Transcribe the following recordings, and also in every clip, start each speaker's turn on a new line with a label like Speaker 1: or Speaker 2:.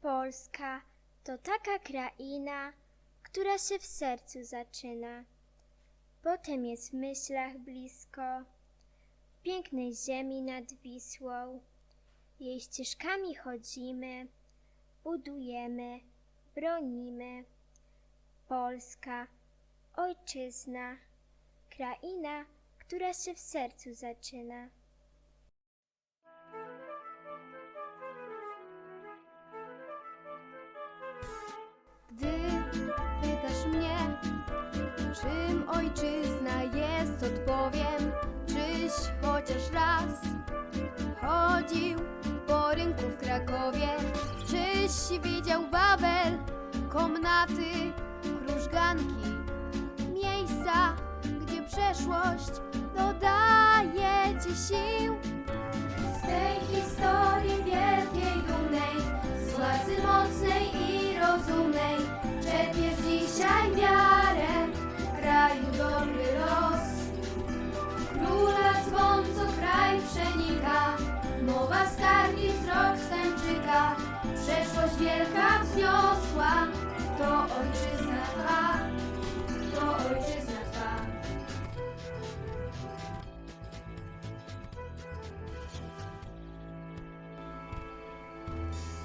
Speaker 1: Polska to taka kraina, która się w sercu zaczyna. Potem jest w myślach blisko, w pięknej ziemi nad Wisłą. Jej ścieżkami chodzimy, budujemy, bronimy. Polska, ojczyzna, kraina, która się w sercu zaczyna.
Speaker 2: Ojczyzna jest, odpowiem, czyś chociaż raz chodził po rynku w Krakowie, czyś widział Wawel, komnaty, krużganki, miejsca, gdzie przeszłość dodaje ci sił.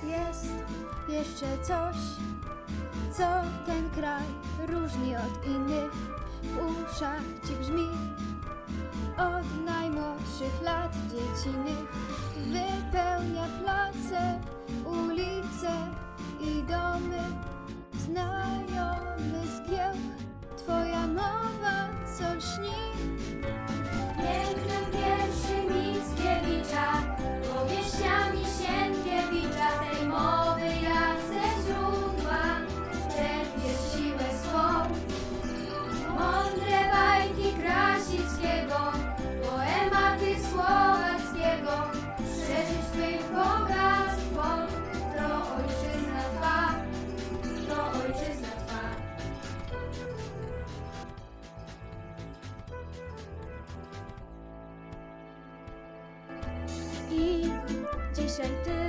Speaker 2: Jest jeszcze coś, co ten kraj różni od innych. W uszach ci brzmi od najmłodszych lat dziecinych. Wypełnia place, ulice i domy. Znajomy zgiełk, twoja mowa, co lśni. Dzisiaj ty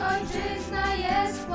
Speaker 2: ojczyzna jest w